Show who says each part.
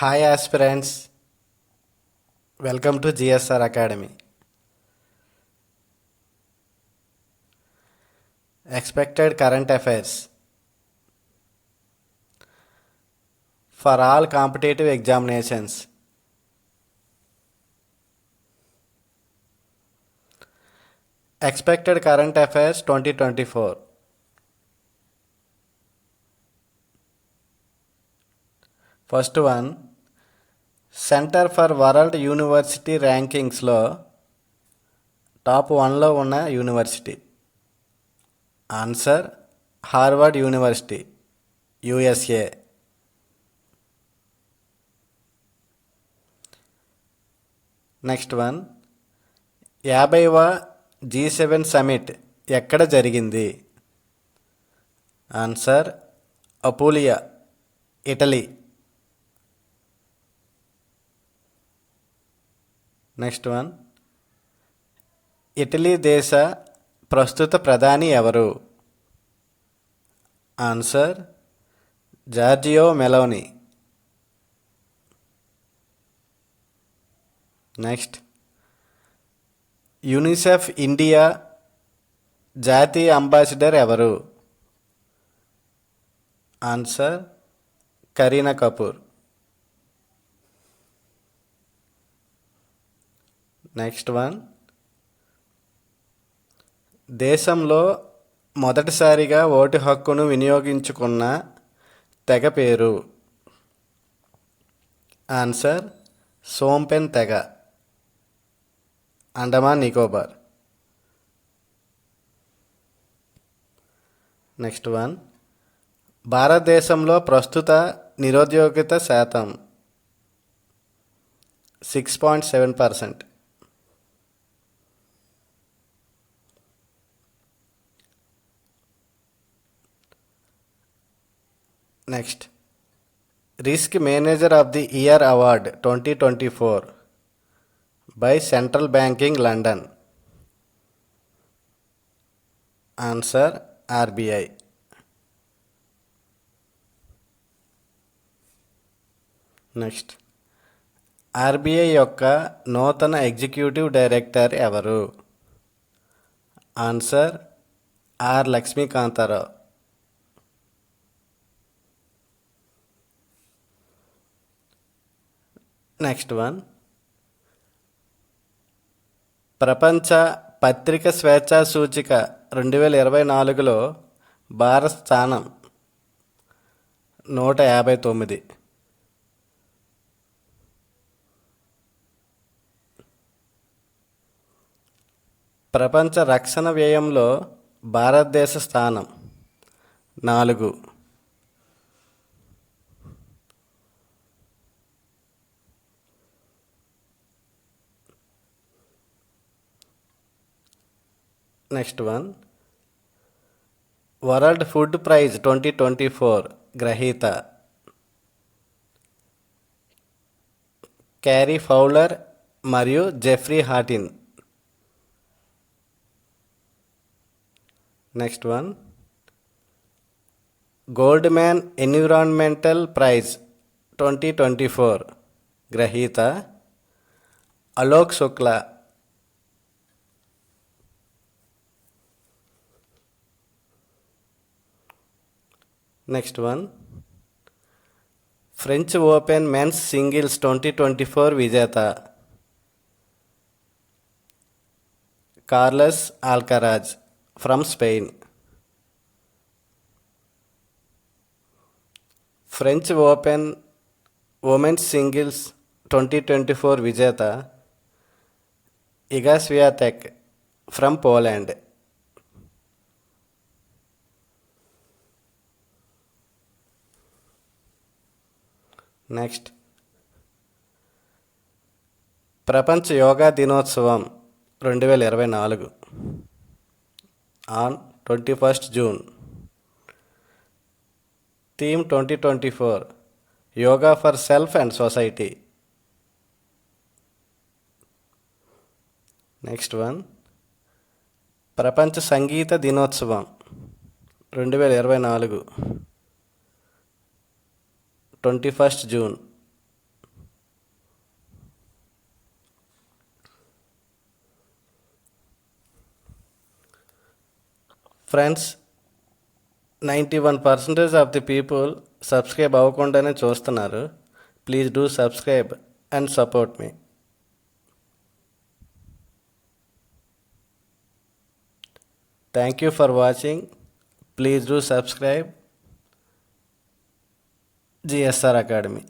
Speaker 1: Hi aspirants, welcome to GSR Academy. Expected current affairs. For all competitive examinations, expected current affairs 2024. First one, centre for world university ర్యాంకింగ్స్లో top వన్లో ఉన్న university answer Harvard university USA next one యాభైవ G seven summit ఎక్కడ జరిగింది answer Apulia Italy next one Italy దేశ ప్రస్తుత ప్రధాని ఎవరు answer Giorgio Meloni next UNICEF India జాతీయ అంబాసిడర్ ఎవరు answer Kareena Kapoor next one దేశంలో మొదటిసారిగా ఓటు హక్కును వినియోగించుకున్న తెగ పేరు ఆన్సర్ సోంపెన్ తెగ అండమాన్ నికోబార్ నెక్స్ట్ వన్ భారతదేశంలో ప్రస్తుత నిరుద్యోగిత శాతం six point seven percent next risk manager of the year award twenty twenty four by central banking London answer RBI next RBI యొక్క నూతన ఎగ్జిక్యూటివ్ డైరెక్టర్ ఎవరు answer R Lakshmikantha Rao next one ప్రపంచ పత్రిక స్వేచ్ఛా సూచిక రెండు వేల ఇరవై నాలుగులో భారత్ స్థానం నూట యాభై తొమ్మిది ప్రపంచ రక్షణ వ్యయంలో భారతదేశ స్థానం నాలుగు next one world food praise twenty twenty four గ్రహీత క్యారీ ఫౌలర్ మరియు Geoffrey Hawtin next one Goldman environmental praise twenty twenty four గ్రహీత Alok Shukla next one French Open men's twenty four विजेता Carlos Alcaraz from Spain French Open women's twenty four विजेता Iga Swiatek from Poland next ప్రపంచ యోగా దినోత్సవం రెండు వేల ఇరవై నాలుగు on twenty first June theme twenty twenty four yoga for self and society next one ప్రపంచ సంగీత దినోత్సవం రెండు వేల ఇరవై నాలుగు twenty first June friends ninety one percentage of the people subscribe అవ్వకుండానే చూస్తున్నారు please do subscribe and support me thank you for watching please do subscribe GSR Academy.